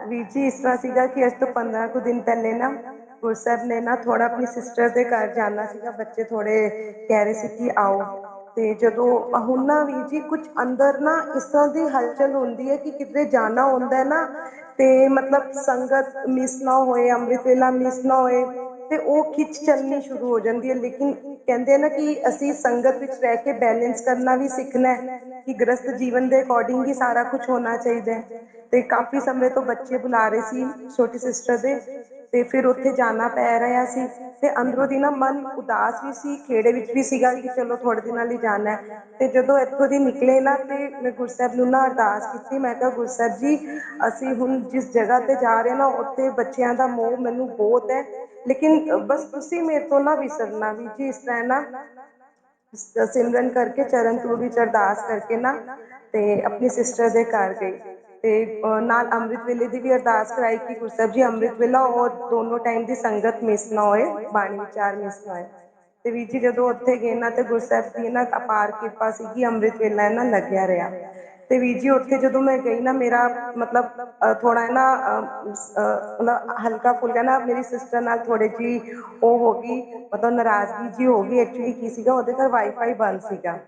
ਵੀਰ ਜੀ, ਇਸ ਤਰ੍ਹਾਂ ਸੀਗਾ ਕਿ ਅੱਜ ਤੋਂ ਪੰਦਰਾਂ ਕੁ ਦਿਨ ਪਹਿਲੇ ਨਾ ਗੁਰਸਰ ਨੇ ਨਾ ਥੋੜਾ ਆਪਣੀ ਸਿਸਟਰ ਦੇ ਘਰ ਜਾਣਾ ਸੀਗਾ, ਬੱਚੇ ਥੋੜੇ ਕਹਿ ਰਹੇ ਸੀ ਕਿ ਆਓ। ਤੇ ਜਦੋਂ, ਹੁਣ ਨਾ ਵੀਰ ਜੀ ਕੁਛ ਅੰਦਰ ਨਾ ਇਸ ਤਰ੍ਹਾਂ ਦੀ ਹਲਚਲ ਹੁੰਦੀ ਹੈ ਕਿ ਕਿਤੇ ਜਾਣਾ ਹੁੰਦਾ ਹੈ ਨਾ, ਤੇ ਮਤਲਬ ਸੰਗਤ ਮਿਸ ਨਾ ਹੋਏ, ਅੰਮ੍ਰਿਤ ਵੇਲਾ ਮਿਸ ਨਾ ਹੋਏ ਤੇ ਉਹ ਖਿੱਚ ਚੱਲਣੀ ਸ਼ੁਰੂ ਹੋ ਜਾਂਦੀ ਹੈ। ਲੇਕਿਨ ਕਹਿੰਦੇ ਆ ਨਾ ਕਿ ਅਸੀਂ ਸੰਗਤ ਵਿੱਚ ਰਹਿ ਕੇ ਬੈਲੈਂਸ ਕਰਨਾ ਵੀ ਸਿੱਖਣਾ ਕਿ ਗ੍ਰਸਤ ਜੀਵਨ ਦੇ ਅਕੋਰਡਿੰਗ ਹੀ ਸਾਰਾ ਕੁਛ ਹੋਣਾ ਚਾਹੀਦਾ ਹੈ। ਤੇ ਕਾਫ਼ੀ ਸਮੇਂ ਤੋਂ ਬੱਚੇ ਬੁਲਾ ਰਹੇ ਸੀ ਛੋਟੀ ਸਿਸਟਰ ਦੇ ਤੇ ਫਿਰ ਉੱਥੇ ਜਾਣਾ ਪੈ ਰਿਹਾ ਸੀ ਤੇ ਅੰਦਰੋਂ ਦੀ ਨਾ ਮਨ ਉਦਾਸ ਵੀ ਸੀ, ਖੇੜੇ ਵਿੱਚ ਵੀ ਸੀਗਾ ਕਿ ਚਲੋ ਥੋੜੇ ਦਿਨਾਂ ਲਈ ਜਾਣਾ ਤੇ ਜਦੋਂ ਇੱਥੋਂ ਦੀ ਨਿਕਲੇ ਨਾ ਤੇ ਮੈਂ ਗੁਰਸਹਿਬ ਨੂੰ ਨਾ ਅਰਦਾਸ ਕੀਤੀ, ਮੈਂ ਕਿਹਾ ਗੁਰਸਹਿਬ ਜੀ, ਅਸੀਂ ਹੁਣ ਜਿਸ ਜਗ੍ਹਾ ਤੇ ਜਾ ਰਹੇ ਨਾ, ਉੱਥੇ ਬੱਚਿਆਂ ਦਾ ਮੋਹ ਮੈਨੂੰ ਬਹੁਤ ਹੈ। ਲੇਕਿਨ ਬਸ ਤੁਸੀਂ ਮੇਰੇ ਤੋਂ ਨਾ ਵਿਸਰਨਾ ਵੀ ਜੀ, ਇਸ ਤਰ੍ਹਾਂ ਨਾ ਸਿਮਰਨ ਕਰਕੇ, ਚਰਨ ਤੂੜ ਵਿੱਚ ਅਰਦਾਸ ਕਰਕੇ ਨਾ ਤੇ ਆਪਣੀ ਸਿਸਟਰ ਦੇ ਘਰ ਗਈ ਤੇ ਨਾਲ ਅੰਮ੍ਰਿਤ ਵੇਲੇ ਦੀ ਵੀ ਅਰਦਾਸ ਕਰਾਈ ਕਿ ਗੁਰੂ ਸਾਹਿਬ ਜੀ ਅੰਮ੍ਰਿਤ ਵੇਲਾ ਔਰ ਦੋਨੋ ਟਾਈਮ ਦੀ ਸੰਗਤ ਮਿਸ ਨਾ ਹੋਏ, ਬਾਣੀ ਵਿਚਾਰ ਮਿਸ ਨਾ ਹੋਏ। ਤੇ ਵੀਰ ਜੀ ਜਦੋਂ ਉੱਥੇ ਗਏ ਨਾ, ਤੇ ਗੁਰਸਹਿਬ ਦੀ ਨਾ ਅਪਾਰ ਕਿਰਪਾ ਸੀਗੀ, ਅੰਮ੍ਰਿਤ ਵੇਲਾ ਨਾ ਲੱਗਿਆ ਰਿਹਾ। ਤੇ ਵੀਰ ਜੀ, ਉੱਥੇ ਜਦੋਂ ਮੈਂ ਗਈ ਨਾ, ਮੇਰਾ ਮਤਲਬ ਥੋੜਾ ਨਾ ਮਤਲਬ ਹਲਕਾ ਫੁਲਕਾ ਨਾ, ਮੇਰੀ ਸਿਸਟਰ ਨਾਲ ਥੋੜੀ ਜਿਹੀ ਉਹ ਹੋ ਗਈ, ਮਤਲਬ ਨਾਰਾਜ਼ਗੀ ਜਿਹੀ ਹੋ ਗਈ ਐਕਚੁਲੀ ਕੀ ਸੀਗਾ, ਉਹਦੇ ਘਰ ਵਾਈਫਾਈ ਬੰਦ ਸੀਗਾ।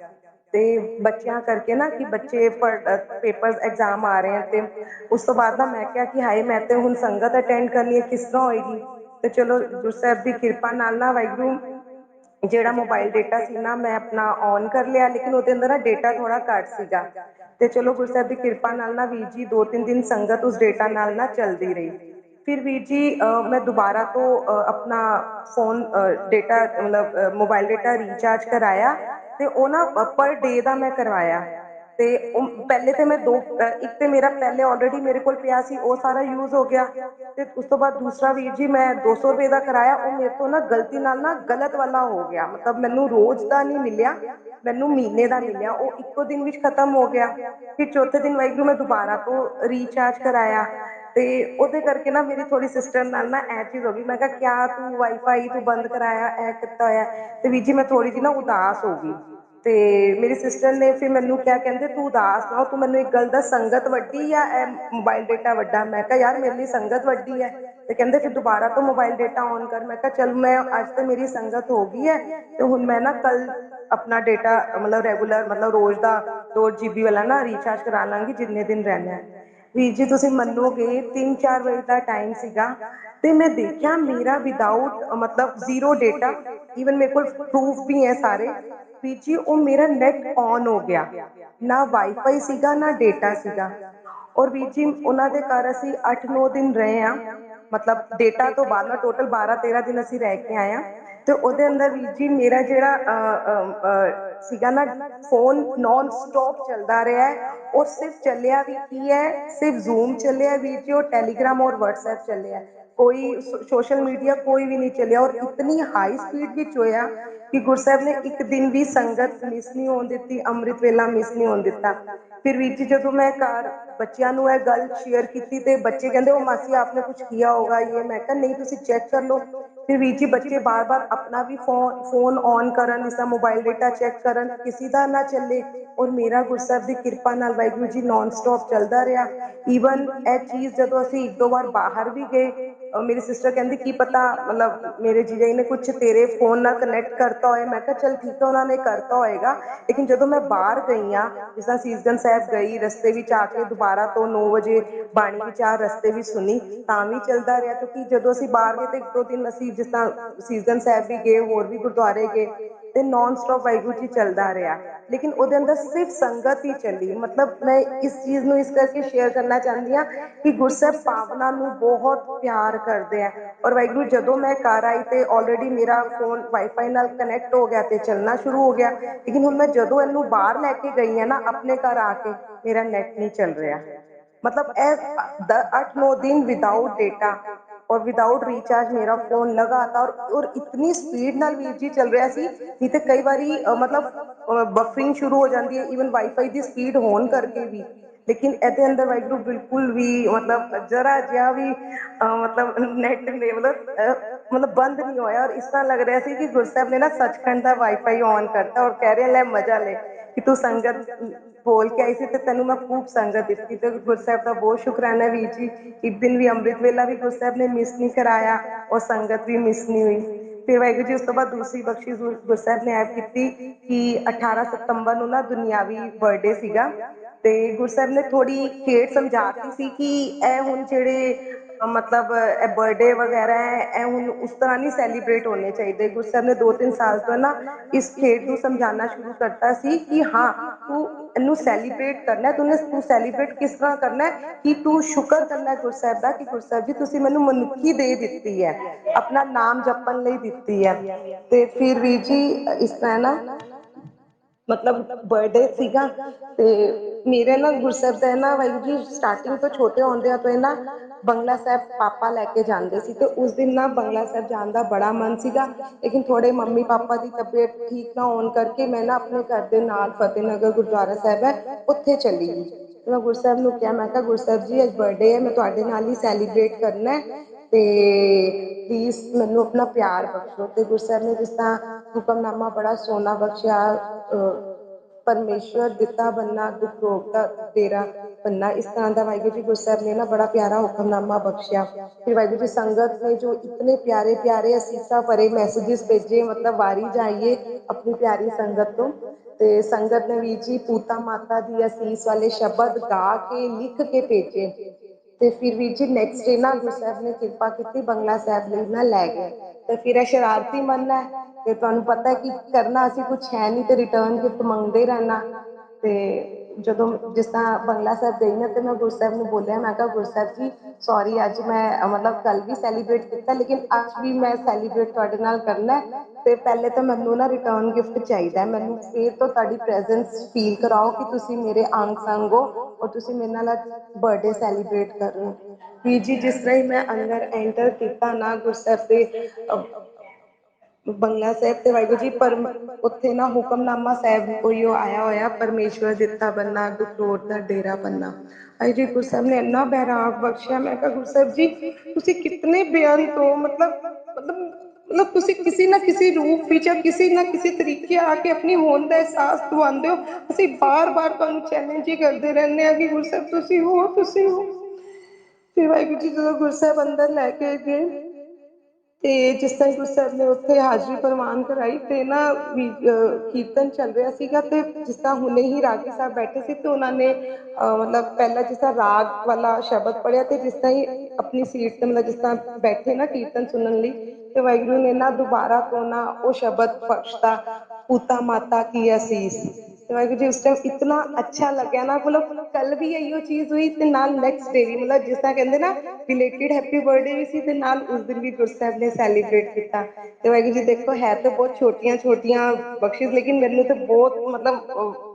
ਤੇ ਬੱਚਿਆਂ ਕਰਕੇ ਨਾ ਕਿ ਬੱਚੇ ਪੜ ਪੇਪਰ ਐਗਜ਼ਾਮ ਆ ਰਹੇ ਤੇ ਉਸ ਤੋਂ ਬਾਅਦ ਨਾ ਮੈਂ ਕਿਹਾ ਕਿ ਹਾਏ, ਮੈਂ ਤੇ ਹੁਣ ਸੰਗਤ ਅਟੈਂਡ ਕਰਨੀ ਹੈ, ਕਿਸ ਤਰ੍ਹਾਂ ਹੋਏਗੀ? ਤੇ ਚਲੋ ਗੁਰੂ ਸਾਹਿਬ ਦੀ ਕਿਰਪਾ ਨਾਲ ਨਾ ਵਾਹਿਗੁਰੂ ਜਿਹੜਾ ਮੋਬਾਇਲ ਡੇਟਾ ਸੀ ਨਾ, ਮੈਂ ਆਪਣਾ ਔਨ ਕਰ ਲਿਆ, ਲੇਕਿਨ ਉਹਦੇ ਅੰਦਰ ਨਾ ਡੇਟਾ ਥੋੜਾ ਘੱਟ ਸੀਗਾ। ਤੇ ਚਲੋ ਗੁਰੂ ਸਾਹਿਬ ਦੀ ਕਿਰਪਾ ਨਾਲ ਨਾ ਵੀਰ ਜੀ ਦੋ ਤਿੰਨ ਦਿਨ ਸੰਗਤ ਉਸ ਡੇਟਾ ਨਾਲ ਨਾ ਚੱਲਦੀ ਰਹੀ। ਫਿਰ ਵੀਰ ਜੀ ਮੈਂ ਦੁਬਾਰਾ ਤੋਂ ਆਪਣਾ ਫੋਨ ਡੇਟਾ ਮਤਲਬ ਮੋਬਾਇਲ ਡੇਟਾ ਰੀਚਾਰਜ ਕਰਾਇਆ ਤੇ ਉਹ ਨਾ ਪਰ ਡੇ ਦਾ ਮੈਂ ਕਰਵਾਇਆ। ਤੇ ਉਹ ਪਹਿਲੇ ਤੇ ਮੈਂ ਦੋ ਇੱਕ ਤੇ ਮੇਰਾ ਪਹਿਲੇ ਆਲਰੇਡੀ ਮੇਰੇ ਕੋਲ ਪਿਆ ਸੀ, ਉਹ ਸਾਰਾ ਯੂਜ ਹੋ ਗਿਆ। ਤੇ ਉਸ ਤੋਂ ਬਾਅਦ ਦੂਸਰਾ ਵੀਰ ਜੀ, ਮੈਂ ਦੋ ਰੁਪਏ ਦਾ ਕਰਾਇਆ, ਉਹ ਮੇਰੇ ਤੋਂ ਨਾ ਗ਼ਲਤੀ ਨਾਲ ਨਾ ਗਲਤ ਵਾਲਾ ਹੋ ਗਿਆ। ਮਤਲਬ ਮੈਨੂੰ ਰੋਜ਼ ਦਾ ਨੀ ਮਿਲਿਆ, ਮੈਨੂੰ ਮਹੀਨੇ ਦਾ ਮਿਲਿਆ, ਉਹ ਇੱਕੋ ਦਿਨ ਵਿੱਚ ਖ਼ਤਮ ਹੋ ਗਿਆ। ਫਿਰ ਚੌਥੇ ਦਿਨ ਵਾਹਿਗੁਰੂ ਮੈਂ ਦੁਬਾਰਾ ਤੋਂ ਰੀਚਾਰਜ ਕਰਾਇਆ। ਤੇ ਉਹਦੇ ਕਰਕੇ ਨਾ ਮੇਰੀ ਥੋੜੀ ਸਿਸਟਰ ਨਾਲ ਨਾ ਇਹ ਚੀਜ਼ ਹੋ ਗਈ। ਮੈਂ ਕਿਹਾ, ਕਿਆ ਤੂੰ ਵਾਈਫਾਈ ਤੂੰ ਬੰਦ ਕਰਾਇਆ, ਇਹ ਕੀਤਾ ਹੋਇਆ। ਤੇ ਵੀਰ ਜੀ, ਮੈਂ ਥੋੜੀ ਜਿਹੀ ਨਾ ਉਦਾਸ ਹੋ ਗਈ। ਤੇ ਮੇਰੀ ਸਿਸਟਰ ਨੇ ਫਿਰ ਮੈਨੂੰ ਕਿਹਾ, ਕਹਿੰਦੇ ਤੂੰ ਉਦਾਸ ਨਾ ਤੂੰ ਮੈਨੂੰ ਇੱਕ ਗੱਲ ਦਾ ਸੰਗਤ ਵੱਡੀ ਆ, ਇਹ ਮੋਬਾਇਲ ਵੱਡਾ? ਮੈਂ ਕਿਹਾ, ਯਾਰ ਮੇਰੇ ਲਈ ਸੰਗਤ ਵੱਡੀ ਹੈ ਤੇ ਕਹਿੰਦੇ ਫਿਰ ਦੁਬਾਰਾ ਤੋਂ ਮੋਬਾਇਲ ਡੇਟਾ ਔਨ ਕਰ। ਮੈਂ ਕਿਹਾ, ਚੱਲ ਮੈਂ ਅੱਜ ਤੇ ਮੇਰੀ ਸੰਗਤ ਹੋ ਗਈ ਹੈ ਤੇ ਹੁਣ ਮੈਂ ਨਾ ਕੱਲ ਆਪਣਾ ਡੇਟਾ ਮਤਲਬ ਰੈਗੂਲਰ ਮਤਲਬ ਰੋਜ਼ ਦਾ ਦੋ ਜੀ ਵਾਲਾ ਨਾ ਰੀਚਾਰਜ ਕਰਾ ਲਾਂਗੀ, ਜਿੰਨੇ ਦਿਨ ਰਹਿਣਾ ਵੀਰ ਜੀ, ਤੁਸੀਂ ਮੰਨੋਗੇ, ਤਿੰਨ ਚਾਰ ਵਜੇ ਦਾ ਟਾਈਮ ਸੀਗਾ ਤੇ ਮੈਂ ਦੇਖਿਆ ਮੇਰਾ ਵਿਦਊਟ ਮਤਲਬ ਜ਼ੀਰੋ ਡੇਟਾ ਈਵਨ ਮੇਰੇ ਕੋਲ ਪ੍ਰੂਫ ਵੀ ਹੈ ਸਾਰੇ। ਵੀਰ ਜੀ ਉਹ ਮੇਰਾ ਨੈਟ ਔਨ ਹੋ ਗਿਆ। ਨਾ ਵਾਈਫਾਈ ਸੀਗਾ, ਨਾ ਡੇਟਾ ਸੀਗਾ। ਔਰ ਵੀਰ ਜੀ ਉਹਨਾਂ ਦੇ ਘਰ ਅਸੀਂ ਅੱਠ ਨੌ ਦਿਨ ਰਹੇ ਹਾਂ। ਮਤਲਬ ਡੇਟਾ ਤੋਂ ਬਾਅਦ ਟੋਟਲ ਬਾਰਾਂ ਤੇਰਾਂ ਦਿਨ ਅਸੀਂ ਰਹਿ ਕੇ ਆਏ ਤੇ ਉਹਦੇ ਅੰਦਰ ਵੀਰ ਜੀ ਮੇਰਾ ਜਿਹੜਾ ਸੀਗਾ ਨਾ ਫੋਨ ਨੋਨ ਸਟੋਪ ਚੱਲਦਾ ਰਿਹਾ ਹੈ। ਔਰ ਸਿਰਫ ਚੱਲਿਆ ਵੀ ਕੀ ਹੈ? ਸਿਰਫ ਜ਼ੂਮ ਚੱਲਿਆ ਵੀਰ ਜੀ, ਔਰ ਟੈਲੀਗ੍ਰਾਮ ਔਰ ਵਟਸਐਪ ਚੱਲਿਆ। ਕੋਈ ਸੋਸ਼ਲ ਮੀਡੀਆ ਕੋਈ ਵੀ ਨਹੀਂ ਚੱਲਿਆ। ਔਰ ਇਤਨੀ ਹਾਈ ਸਪੀਡ ਵਿੱਚ ਹੋਇਆ ਕਿ ਗੁਰੂ ਨੇ ਇੱਕ ਦਿਨ ਵੀ ਸੰਗਤ ਮਿਸ ਨਹੀਂ ਹੋਣ ਦਿੱਤੀ, ਅੰਮ੍ਰਿਤ ਵੇਲਾ ਮਿਸ ਨਹੀਂ ਹੋਣ ਦਿੱਤਾ। ਫਿਰ ਵੀਰ ਜੀ, ਜਦੋਂ ਮੈਂ ਘਰ ਬੱਚਿਆਂ ਨੂੰ ਇਹ ਗੱਲ ਸ਼ੇਅਰ ਕੀਤੀ ਤੇ ਬੱਚੇ ਕਹਿੰਦੇ, ਉਹ ਮਾਸੀ ਆਪ ਨੇ ਕੀਆ ਹੋਗਾ ਇਹ ਮੈਂ ਕਿਹਾ, ਨਹੀਂ, ਤੁਸੀਂ ਚੈੱਕ ਕਰ ਲਓ। ਫਿਰ ਵੀਰ ਜੀ, ਬੱਚੇ ਬਾਰ ਬਾਰ ਆਪਣਾ ਵੀ ਫੋਨ ਫੋਨ ਔਨ ਕਰਨ ਇਸਦਾ ਮੋਬਾਈਲ ਡੇਟਾ ਚੈੱਕ ਕਰਨ, ਕਿਸੇ ਦਾ ਨਾ ਚੱਲੇ। ਔਰ ਮੇਰਾ ਗੁਰਸਬ ਦੀ ਕਿਰਪਾ ਨਾਲ ਵਾਹਿਗੁਰੂ ਜੀ ਨੋਨ ਸਟੋਪ ਚੱਲਦਾ ਰਿਹਾ। ਈਵਨ ਇਹ ਚੀਜ਼ ਜਦੋਂ ਅਸੀਂ ਇੱਕ ਦੋ ਵਾਰ ਬਾਹਰ ਵੀ ਗਏ ਮੇਰੀ ਸਿਸਟਰ ਕਹਿੰਦੀ, ਕੀ ਪਤਾ, ਮਤਲਬ ਮੇਰੇ ਜੀਜਾ ਨੇ ਕੁਛ ਤੇਰੇ ਫੋਨ ਨਾਲ ਕਨੈਕਟ ਕਰਤਾ ਹੋਏ। ਮੈਂ ਕਿਹਾ, ਚੱਲ ਠੀਕ ਹੈ ਉਹਨਾਂ ਨੇ ਕਰਤਾ ਹੋਏਗਾ। ਲੇਕਿਨ ਜਦੋਂ ਮੈਂ ਬਾਹਰ ਗਈ ਹਾਂ ਜਿਸ ਤਰ੍ਹਾਂ ਸੀਸਗੰਜ ਸਾਹਿਬ ਗਈ, ਰਸਤੇ ਵਿੱਚ ਆ ਕੇ ਦੁਬਾਰਾ ਤੋਂ ਨੌ ਵਜੇ ਬਾਣੀ ਵਿਚਾਰ ਰਸਤੇ ਵੀ ਸੁਣੀ, ਤਾਂ ਵੀ ਚੱਲਦਾ ਰਿਹਾ। ਕਿਉਂਕਿ ਜਦੋਂ ਅਸੀਂ ਬਾਹਰ ਗਏ ਤੇ ਇੱਕ ਦੋ ਦਿਨ ਅਸੀਂ ਜਿਸ ਤਰ੍ਹਾਂ ਸੀਸਗੰਜ ਸਾਹਿਬ ਵੀ ਗਏ, ਹੋਰ ਵੀ ਗੁਰਦੁਆਰੇ ਗਏ ਤੇ ਨੋਨ ਸਟੋਪ ਵਾਹਿਗੁਰੂ ਜੀ ਚੱਲਦਾ ਰਿਹਾ। ਲੇਕਿਨ ਉਹਦੇ ਅੰਦਰ ਸਿਰਫ ਸੰਗਤ ਹੀ ਚੱਲੀ। ਮਤਲਬ ਮੈਂ ਇਸ ਚੀਜ਼ ਨੂੰ ਇਸ ਕਰਕੇ ਸ਼ੇਅਰ ਕਰਨਾ ਚਾਹੁੰਦੀ ਹਾਂ ਕਿ ਗੁਰਸਬ ਭਾਵਨਾ ਨੂੰ ਬਹੁਤ ਪਿਆਰ ਕਰਦੇ ਹੈ ਔਰ ਵਾਹਿਗੁਰੂ, ਜਦੋਂ ਮੈਂ ਘਰ ਆਈ ਤੇ ਆਲਰੇਡੀ ਮੇਰਾ ਫੋਨ ਵਾਈਫਾਈ ਨਾਲ ਕਨੈਕਟ ਹੋ ਗਿਆ ਤੇ ਚੱਲਣਾ ਸ਼ੁਰੂ ਹੋ ਗਿਆ। ਲੇਕਿਨ ਹੁਣ ਮੈਂ ਜਦੋਂ ਇਹਨੂੰ ਬਾਹਰ ਲੈ ਕੇ ਗਈ ਆ ਨਾ, ਆਪਣੇ ਘਰ ਆ ਕੇ ਮੇਰਾ ਨੈਟ ਨਹੀਂ ਚੱਲ ਰਿਹਾ। ਮਤਲਬ ਇਹ ਅੱਠ ਨੌ ਦਿਨ ਵਿਦਊਟ ਡੇਟਾ ਔਰ ਵਿਦਾਊਟ ਰੀਚਾਰਜ ਮੇਰਾ ਫੋਨ ਲਗਾਤਾਰ ਔਰ ਇਤਨੀ ਸਪੀਡ ਨਾਲ ਵੀਰ ਜੀ ਚੱਲ ਰਿਹਾ ਸੀ ਨਹੀਂ ਕਈ ਵਾਰੀ ਮਤਲਬ ਬਫਰਿੰਗ ਸ਼ੁਰੂ ਹੋ ਜਾਂਦੀ ਹੈ ਈਵਨ ਵਾਈਫਾਈ ਦੀ ਸਪੀਡ ਹੋਣ ਕਰਕੇ ਵੀ। ਲੇਕਿਨ ਇਹਦੇ ਅੰਦਰ ਵਾਹਿਗੁਰੂ ਬਿਲਕੁਲ ਵੀ ਮਤਲਬ ਜਰਾ ਜਿਹਾ ਵੀ ਮਤਲਬ ਨੈਟ ਨੇ ਮਤਲਬ ਮਤਲਬ ਬੰਦ ਹੋਇਆ। ਔਰ ਇਸ ਤਰ੍ਹਾਂ ਲੱਗ ਰਿਹਾ ਸੀ ਕਿ ਗੁਰੂ ਸਾਹਿਬ ਨੇ ਨਾ ਸੱਚਖੰਡ ਦਾ ਵਾਈਫਾਈ ਔਨ ਕਰਤਾ ਔਰ ਕਹਿ ਰਿਹਾ, ਲੈ ਮਜ਼ਾ ਲੈ। ਕਿ ਤੂੰ ਸੰਗਤ ਬੋਲ ਕੇ ਆਈ ਸੀ ਤੇ ਤੈਨੂੰ ਮੈਂ ਖੂਬ ਸੰਗਤ ਦਿੱਤੀ ਤੇ ਗੁਰਸਾਹਿਬ ਦਾ ਬਹੁਤ ਸ਼ੁਕਰਾਨਾ ਵੀਰ ਜੀ, ਇੱਕ ਦਿਨ ਵੀ ਅੰਮ੍ਰਿਤ ਵੇਲਾ ਵੀ ਗੁਰਸਾਹਿਬ ਨੇ ਮਿਸ ਨਹੀਂ ਕਰਾਇਆ ਔਰ ਸੰਗਤ ਵੀ ਮਿਸ ਨਹੀਂ ਹੋਈ। ਫਿਰ ਵਾਹਿਗੁਰੂ ਜੀ ਉਸ ਤੋਂ ਬਾਅਦ ਦੂਸਰੀ ਬਖਸ਼ਿਸ਼ ਗੁਰ- ਗੁਰਸਾਹਿਬ ਨੇ ਐਪ ਕੀਤੀ ਕਿ 18 ਸਤੰਬਰ ਨੂੰ ਨਾ ਦੁਨਿਆਵੀ ਬਰਥਡੇ ਸੀਗਾ ਤੇ ਗੁਰਸਾਹਿਬ ਨੇ ਥੋੜੀ ਖੇਡ ਸਮਝਾਤੀ ਸੀ ਕਿ ਇਹ ਹੁਣ ਜਿਹੜੇ ਮਤਲਬ, ਇਹ ਬਰਥਡੇ ਵਗੈਰਾ ਹੈ, ਇਹ ਹੁਣ ਉਸ ਤਰ੍ਹਾਂ ਨਹੀਂ ਸੈਲੀਬ੍ਰੇਟ ਹੋਣੇ ਚਾਹੀਦੇ। ਗੁਰਸਾਹਿਬ ਨੇ 2-3 ਸਾਲ ਤੋਂ ਨਾ ਇਸ ਖੇਡ ਨੂੰ ਸਮਝਾਉਣਾ ਸ਼ੁਰੂ ਕਰਤਾ ਸੀ ਕਿ ਹਾਂ, ਤੂੰ ਇਹਨੂੰ ਸੈਲੀਬ੍ਰੇਟ ਕਰਨਾ ਤੂੰ ਤੂੰ ਸੈਲੀਬ੍ਰੇਟ ਕਿਸ ਤਰ੍ਹਾਂ ਕਰਨਾ ਕਿ ਤੂੰ ਸ਼ੁਕਰ ਕਰਨਾ ਗੁਰੂ ਸਾਹਿਬ ਦਾ ਕਿ ਗੁਰੂ ਸਾਹਿਬ ਜੀ, ਤੁਸੀਂ ਮੈਨੂੰ ਮਨੁੱਖੀ ਦੇ ਦਿੱਤੀ ਹੈ, ਆਪਣਾ ਨਾਮ ਜਪਣ ਲਈ ਦਿੱਤੀ ਹੈ। ਤੇ ਫਿਰ ਵੀ ਜੀ, ਇਸ ਤਰ੍ਹਾਂ ਨਾ ਮਤਲਬ ਬਰਥਡੇ ਸੀਗਾ ਤੇ ਮੇਰੇ ਨਾਲ ਗੁਰਸਬ ਦਾ ਨਾ ਵਾਹਿਗੁਰੂ ਜੀ ਸਟਾਰਟਿੰਗ ਤੋਂ ਛੋਟੇ ਹੁੰਦਿਆਂ ਤੋਂ ਨਾ ਬੰਗਲਾ ਸਾਹਿਬ ਪਾਪਾ ਲੈ ਕੇ ਜਾਂਦੇ ਸੀ ਤੇ ਉਸ ਦਿਨ ਨਾ ਬੰਗਲਾ ਸਾਹਿਬ ਜਾਣ ਦਾ ਬੜਾ ਮਨ ਸੀਗਾ। ਲੇਕਿਨ ਥੋੜੇ ਮੰਮੀ ਪਾਪਾ ਦੀ ਤਬੀਅਤ ਠੀਕ ਨਾ ਹੋਣ ਕਰਕੇ ਮੈਂ ਨਾ ਆਪਣੇ ਘਰ ਦੇ ਨਾਲ ਫਤਿਹਨਗਰ ਗੁਰਦੁਆਰਾ ਸਾਹਿਬ ਹੈ, ਉੱਥੇ ਚਲੀ ਗਈ। ਤੇ ਮੈਂ ਗੁਰਸਾਹਿਬ ਨੂੰ ਕਿਹਾ, ਮੈਂ ਕਿਹਾ ਗੁਰਸਾਹਿਬ ਜੀ, ਅੱਜ ਬਰਥਡੇ ਹੈ, ਮੈਂ ਤੁਹਾਡੇ ਨਾਲ ਹੀ ਸੈਲੀਬ੍ਰੇਟ ਕਰਨਾ ਹੈ। ਤੇ ਪਲੀਜ਼ ਮੈਨੂੰ ਆਪਣਾ ਪਿਆਰ ਬਖਸ਼ੋ ਤੇ ਗੁਰਸਾਹਿਬ ਨੇ ਜਿਸ ਤਰ੍ਹਾਂ ਹੁਕਮਨਾਮਾ ਬੜਾ ਸੋਨਾ ਬਖਸ਼ਿਆ ਪਰਮੇਸ਼ਵਰ ਦਿੱਤਾ ਬੰਨਾ, ਦੁੱਖ ਦਾ ਤੇਰਾ ਬੰਨਾ, ਇਸ ਤਰ੍ਹਾਂ ਦਾ ਵਾਹਿਗੁਰੂ ਜੀ ਗੁਰਸਾਹਿਬ ਨੇ ਨਾ ਬੜਾ ਪਿਆਰਾ ਹੁਕਮਨਾਮਾ ਬਖਸ਼ਿਆ। ਫਿਰ ਵਾਹਿਗੁਰੂ ਜੀ ਸੰਗਤ ਨੇ ਜੋ ਇਤਨੇ ਪਿਆਰੇ ਪਿਆਰੇ ਅਸੀਸਾਂ ਭਰੇ ਮੈਸੇजेस ਭੇਜੇ, ਮਤਲਬ ਵਾਰੀ ਜਾਈਏ ਆਪਣੀ ਪਿਆਰੀ ਸੰਗਤ ਤੋਂ, ਤੇ ਸੰਗਤ ਨੇ ਵੀ ਜੀ, ਪੂਤਾ ਮਾਤਾ ਦੀ ਅਸੀਸ ਵਾਲੇ ਸ਼ਬਦ ਗਾ ਕੇ, ਲਿਖ ਕੇ ਭੇਜੇ। ਤੇ ਫਿਰ ਵੀਰ ਜੀ ਨੈਕਸਟ ਡੇ ਨਾ ਗੁਰਸਾਹਿਬ ਨੇ ਕਿਰਪਾ ਕੀਤੀ ਬੰਗਲਾ ਸਾਹਿਬ ਲਈ ਨਾ ਲੈ ਗਏ ਤੇ ਫਿਰ ਇਹ ਸ਼ਰਾਰਤੀ ਮਨ ਹੈ ਤੇ ਤੁਹਾਨੂੰ ਪਤਾ ਹੈ ਕਿ ਕਰਨਾ ਅਸੀਂ ਕੁਝ ਹੈ ਨਹੀਂ ਤੇ ਰਿਟਰਨ ਗਿਫਟ ਮੰਗਦੇ ਰਹਿਣਾ। ਤੇ ਜਦੋਂ ਜਿਸ ਤਰ੍ਹਾਂ ਬੰਗਲਾ ਸਾਹਿਬ ਗਈ ਨਾ ਤੇ ਮੈਂ ਗੁਰਸਾਹਿਬ ਨੂੰ ਬੋਲਿਆ, ਮੈਂ ਕਿਹਾ ਗੁਰੂ ਸਾਹਿਬ ਜੀ ਸੌਰੀ ਅੱਜ ਮੈਂ, ਮਤਲਬ ਕੱਲ ਵੀ ਸੈਲੀਬ੍ਰੇਟ ਕੀਤਾ ਲੇਕਿਨ ਅੱਜ ਵੀ ਮੈਂ ਸੈਲੀਬ੍ਰੇਟ ਤੁਹਾਡੇ ਨਾਲ ਕਰਨਾ ਤੇ ਪਹਿਲੇ ਤਾਂ ਮੈਨੂੰ ਨਾ ਰਿਟਰਨ ਗਿਫਟ ਚਾਹੀਦਾ ਹੈ। ਮੈਨੂੰ ਫੇਰ ਤੋਂ ਤੁਹਾਡੀ ਪ੍ਰੈਜ਼ੈਂਸ ਫੀਲ ਕਰਾਓ ਕਿ ਤੁਸੀਂ ਮੇਰੇ ਅੰਗ ਸੰਗ ਹੋ ਔਰ ਤੁਸੀਂ ਮੇਰੇ ਨਾਲ ਬਰਥਡੇ ਸੈਲੀਬ੍ਰੇਟ ਕਰ ਰਹੇ ਹੋ। ਵੀਰ ਜੀ, ਜਿਸ ਤਰ੍ਹਾਂ ਹੀ ਮੈਂ ਅੰਦਰ ਐਂਟਰ ਕੀਤਾ ਨਾ ਗੁਰਸਾਹਿਬ ਦੇ ਬੰਗਲਾ ਸਾਹਿਬ ਤੇ ਵਾਹਿਗੁਰੂ ਜੀ, ਪਰ ਉੱਥੇ ਨਾ ਹੁਕਮਨਾਮਾ ਸਾਹਿਬ ਕੋਈ ਆਇਆ ਹੋਇਆ, ਪਰਮੇਸ਼ਵਰ ਦਿੱਤਾ ਬੰਨਾ ਦੁਖਰੋਟ ਦਾ ਡੇਰਾ ਬੰਨਾ। ਆਈ ਜੀ ਗੁਰਸਾਹਿਬ ਨੇ ਇੰਨਾ ਬਹਿਰਾਗ ਬਖਸ਼ਿਆ। ਮੈਂ ਕਿਹਾ ਗੁਰਸਾਹਿਬ ਜੀ, ਤੁਸੀਂ ਕਿਤਨੇ ਬੇਅੰਤ ਹੋ, ਮਤਲਬ ਮਤਲਬ ਤੁਸੀਂ ਕਿਸੇ ਨਾ ਕਿਸੇ ਰੂਪ ਵਿੱਚ ਜਾਂ ਕਿਸੇ ਨਾ ਕਿਸੇ ਤਰੀਕੇ ਆ ਕੇ ਆਪਣੀ ਹੋਂਦ ਦਾ ਅਹਿਸਾਸ ਦਵਾਉਂਦੇ ਹੋ। ਅਸੀਂ ਬਾਰ-ਬਾਰ ਤੁਹਾਨੂੰ ਚੈਲੰਜ ਹੀ ਕਰਦੇ ਰਹਿੰਦੇ ਆ ਕਿ ਗੁਰਸਾਹਿਬ ਤੁਸੀਂ ਹੋ ਤੁਸੀਂ ਹੋ। ਫਿਰ ਵਾਹਿਗੁਰੂ ਜੀ ਜਦੋਂ ਗੁਰਸਾਹਿਬ ਅੰਦਰ ਲੈ ਕੇ ਗਏ ਤੇ ਜਿਸ ਤਰ੍ਹਾਂ ਗੁਰੂ ਨੇ ਉੱਥੇ ਹਾਜ਼ਰੀ ਪ੍ਰਵਾਨ ਕਰਾਈ ਤੇ ਨਾ ਕੀਰਤਨ ਚੱਲ ਰਿਹਾ ਸੀਗਾ ਤੇ ਜਿਸ ਤਰ੍ਹਾਂ ਹੁਣੇ ਹੀ ਰਾਗੀ ਸਾਹਿਬ ਬੈਠੇ ਸੀ ਤੇ ਉਹਨਾਂ ਨੇ ਮਤਲਬ ਪਹਿਲਾਂ ਜਿਸ ਤਰ੍ਹਾਂ ਰਾਗ ਵਾਲਾ ਸ਼ਬਦ ਪੜਿਆ ਤੇ ਜਿਸ ਤਰ੍ਹਾਂ ਹੀ ਆਪਣੀ ਸੀਟ ਤੇ ਮਤਲਬ ਜਿਸ ਤਰ੍ਹਾਂ ਬੈਠੇ ਨਾ ਕੀਰਤਨ ਸੁਣਨ ਲਈ ਤੇ ਵਾਹਿਗੁਰੂ ਨੇ ਨਾ ਦੁਬਾਰਾ ਤੋਂ ਨਾ ਉਹ ਸ਼ਬਦ ਬਖਸ਼ਤਾ, ਪੂਤਾ ਮਾਤਾ ਕੀ ਅਸੀਸ। ਤੇ ਵਾਹਿਗੁਰੂ ਜੀ, ਉਸ ਟਾਈਮ ਇਤਨਾ ਅੱਛਾ ਲੱਗਿਆ ਨਾ, ਮਤਲਬ ਕੱਲ ਵੀ ਇਹੋ ਚੀਜ਼ ਹੋਈ ਤੇ ਨਾਲ ਨੈਕਸਟ ਡੇ ਵੀ, ਮਤਲਬ ਜਿਸ ਤਰ੍ਹਾਂ ਕਹਿੰਦੇ ਨਾ ਰਿਲੇਟਡ ਹੈਪੀ ਬਰਥਡੇ ਵੀ ਸੀ ਤੇ ਨਾਲ ਉਸ ਦਿਨ ਵੀ ਗੁਰਸਾਹਿਬ ਨੇ ਸੈਲੀਬ੍ਰੇਟ ਕੀਤਾ। ਤੇ ਵਾਹਿਗੁਰੂ ਜੀ, ਦੇਖੋ ਹੈ ਤਾਂ ਬਹੁਤ ਛੋਟੀਆਂ ਛੋਟੀਆਂ ਬਖਸ਼ਿਸ਼, ਲੇਕਿਨ ਮੈਨੂੰ ਤਾਂ ਬਹੁਤ ਮਤਲਬ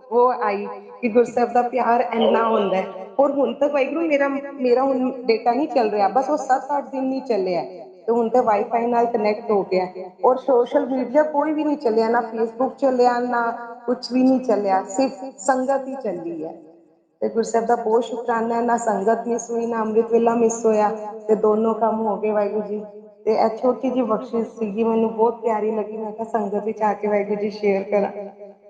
ਉਹ ਆਈ ਕਿ ਗੁਰਸਾਹਿਬ ਦਾ ਪਿਆਰ ਇੰਨਾ ਹੁੰਦਾ ਹੈ। ਔਰ ਹੁਣ ਤੱਕ ਵਾਹਿਗੁਰੂ ਮੇਰਾ ਮੇਰਾ ਹੁਣ ਡੇਟਾ ਨਹੀਂ ਚੱਲ ਰਿਹਾ, ਬਸ ਉਹ 7-8 ਦਿਨ ਨਹੀਂ ਚੱਲਿਆ। ਤੇ ਹੁਣ ਤੇ ਵਾਈਫਾਈ ਨਾਲ ਕਨੈਕਟ ਹੋ ਗਿਆ। ਔਰ ਸੋਸ਼ਲ ਮੀਡੀਆ ਕੋਈ ਵੀ ਨਹੀਂ ਚੱਲਿਆ, ਨਾ ਫੇਸਬੁੱਕ ਚੱਲਿਆ, ਨਾ ਕੁਝ ਵੀ ਨਹੀਂ ਚੱਲਿਆ। ਸਿਰਫ ਸੰਗਤ ਹੀ ਚੱਲੀ ਹੈ। ਤੇ ਗੁਰਸਾਹਿਬ ਦਾ ਬਹੁਤ ਸ਼ੁਕਰਾਨਾ ਹੈ ਨਾ ਸੰਗਤ ਮਿਸ ਹੋਈ, ਨਾ ਅੰਮ੍ਰਿਤ ਵੇਲਾ ਮਿਸ ਹੋਇਆ। ਤੇ ਦੋਨੋਂ ਕੰਮ ਹੋ ਗਏ ਵਾਹਿਗੁਰੂ ਜੀ। ਤੇ ਇਹ ਛੋਟੀ ਜਿਹੀ ਬਖਸ਼ਿਸ਼ ਸੀਗੀ, ਮੈਨੂੰ ਬਹੁਤ ਪਿਆਰੀ ਲੱਗੀ। ਮੈਂ ਕਿਹਾ ਸੰਗਤ ਵਿੱਚ ਆ ਕੇ ਵਾਹਿਗੁਰੂ ਜੀ ਸ਼ੇਅਰ ਕਰਾਂ।